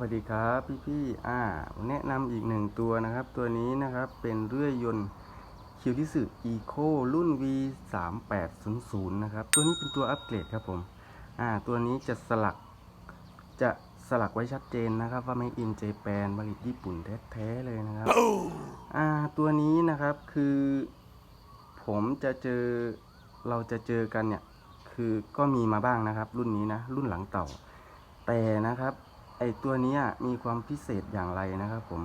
วัสดีครับพี่พี่อ่า แนะนำอีกหนึ่งตัวนะครับ ตัวนี้นะครับเป็นเรื่อยยนต์คิวทิสึอีโครุ่น V 3 8 0 0นะครับ ตัวนี้เป็นตัวอัปเกรดครับผม อ่า ตัวนี้จะสลัก จะสลักไว้ชัดเจนนะครับ ว่าไม่อินเจแปนผลิตญี่ปุ่นแท้ๆเลยนะครับ อ่า ตัวนี้นะครับคือ ผมจะเจอ เราจะเจอกันเนี่ย คือก็มีมาบ้างนะครับ รุ่นนี้นะ รุ่นหลังเต่า แต่นะครับ ไอตัวนี้มีความพิเศษอย่างไรนะครับผม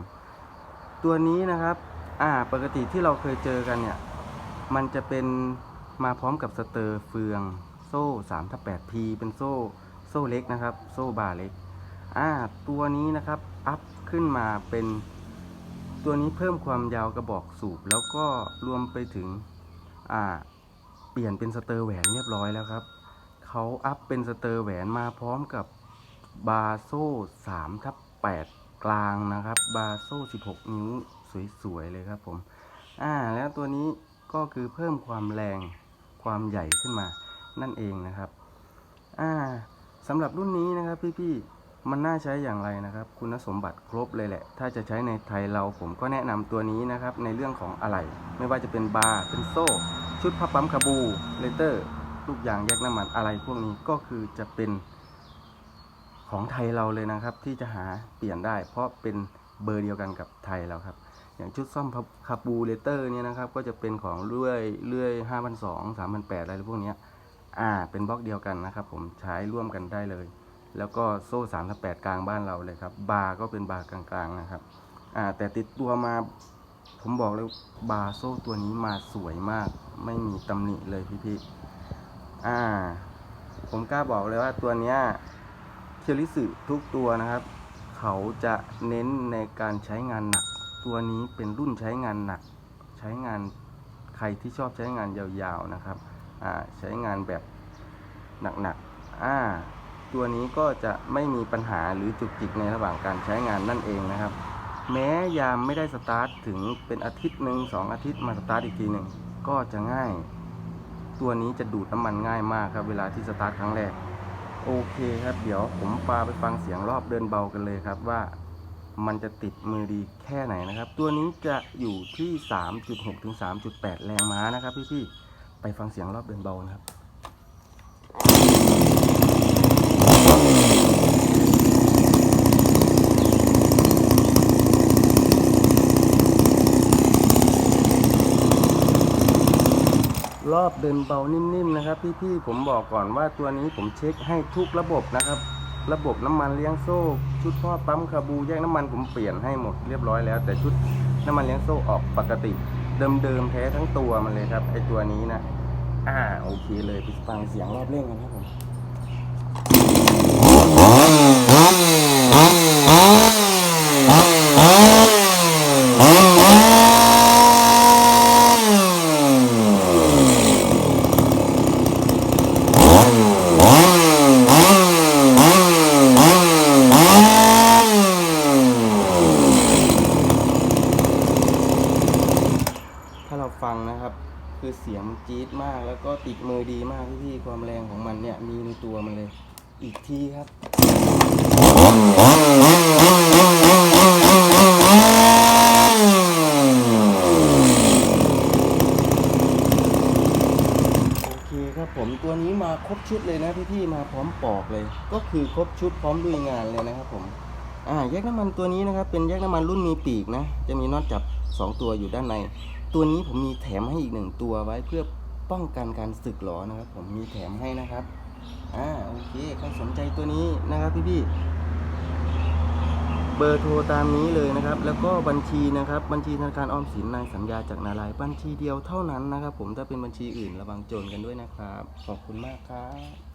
ตัวนี้นะครับ อ่า ปกติที่เราเคยเจอกันเนี่ย มันจะเป็นมาพร้อมกับสเตอร์เฟืองโซ่3ทับ 8 P เป็นโซ่โซ่เล็กนะครับ โซ่บาร์เล็ก อ่า ตัวนี้นะครับ อัพขึ้นมาเป็น ตัวนี้เพิ่มความยาวกระบอกสูบ แล้วก็รวมไปถึง อ่า เปลี่ยนเป็นสเตอร์แหวนเรียบร้อยแล้วครับ เขาอัพเป็นสเตอร์แหวนมาพร้อมกับ บาโซ่3ทับ8กลางนะครับ บาโซ่16นิ้วสวยๆเลยครับผมอ่าแล้วตัวนี้ก็คือเพิ่มความแรงความใหญ่ขึ้นมานั่นเองนะครับอ่าสำหรับรุ่นนี้นะครับพี่ๆมันน่าใช้อย่างไรนะครับ คุณสมบัติครบเลยแหละ ถ้าจะใช้ในไทยเราผมก็แนะนำตัวนี้นะครับ ในเรื่องของอะไหล่ไม่ว่าจะเป็นบาร์เป็นโซ่ ชุดพับปั๊มคาบูเลเตอร์ลูกยางแยกน้ำมันอะไรพวกนี้ก็คือจะเป็น ของไทยเราเลยนะครับ ที่จะหาเปลี่ยนได้ เพราะเป็นเบอร์เดียวกันกับไทยเราครับ อย่างชุดซ่อมคาบูเลเตอร์เนี่ยนะครับ ก็จะเป็นของเลื่อยเลื่อยห้าพันสองสามพันแปดอะไรพวกนี้อ่าเป็นบล็อกเดียวกันนะครับ ผมใช้ร่วมกันได้เลย แล้วก็โซ่สามแปดกลางบ้านเราเลยครับบาร์ก็เป็นบาร์กลางๆนะครับอ่าแต่ติดตัวมาผมบอกเลยบาร์โซ่ตัวนี้มาสวยมาก ไม่มีตำหนิเลยพี่ๆอ่า ผมกล้าบอกเลยว่าตัวเนี้ย เคียวริสึทุกตัวนะครับ เขาจะเน้นในการใช้งานหนัก ตัวนี้เป็นรุ่นใช้งานหนัก ใช้งานใครที่ชอบใช้งานยาวๆนะครับใช้งานแบบหนักๆอ่าตัวนี้ก็จะไม่มีปัญหาหรือจุกจิกในระหว่างการใช้งานนั่นเองนะครับ แม้ยามไม่ได้สตาร์ทถึงเป็นอาทิตย์หนึ่งสองอาทิตย์มาสตาร์ทอีกทีหนึ่งก็จะง่าย ตัวนี้จะดูดน้ำมันง่ายมากครับ เวลาที่สตาร์ทครั้งแรก โอเคครับ เดี๋ยวผมปาไปฟังเสียงรอบเดินเบากันเลยครับว่ามันจะติดมือดีแค่ไหนนะครับ ตัวนี้จะอยู่ที่ 3.6 ถึง 3.8 แรงม้านะครับพี่ๆ ไปฟังเสียงรอบเดินเบานะครับ รอบเดินเบานิ่มๆนะครับ พี่ๆผมบอกก่อนว่าตัวนี้ผมเช็คให้ทุกระบบนะครับ ระบบน้ำมันเลี้ยงโซ่ ชุดพ่อปั๊มคาบูแยกน้ำมันผมเปลี่ยนให้หมดเรียบร้อยแล้ว แต่ชุดน้ำมันเลี้ยงโซ่ออกปกติ เดิมๆแท้ทั้งตัวมันเลยครับไอตัวนี้นะอ่าโอเคเลยไปฟังเสียงรอบเร่งกันครับผม ฟังนะครับ คือเสียงจี๊ดมากแล้วก็ติดมือดีมากพี่ๆความแรงของมันเนี่ยมีในตัวมันเลย อีกทีครับ โอเคครับผมตัวนี้มาครบชุดเลยนะพี่ๆมาพร้อมปอกเลย ก็คือครบชุดพร้อมลุยงานเลยนะครับผมอ่าแยกน้ำมันตัวนี้นะครับ เป็นแยกน้ำมันรุ่นมีปีกนะ จะมีน็อตจับ 2 ตัวอยู่ด้านใน ตัวนี้ผมมีแถมให้อีกหนึ่งตัวไว้เพื่อป้องกันการสึกหรอนะครับ ผมมีแถมให้นะครับอ่าโอเคใครสนใจตัวนี้นะครับพี่ๆเบอร์โทรตามนี้เลยนะครับ แล้วก็บัญชีนะครับ บัญชีธนาคารออมสินนายสัญญาจากนารายบัญชีเดียวเท่านั้นนะครับ ผมถ้าเป็นบัญชีอื่นระวังโจรกันด้วยนะครับ ขอบคุณมากครับ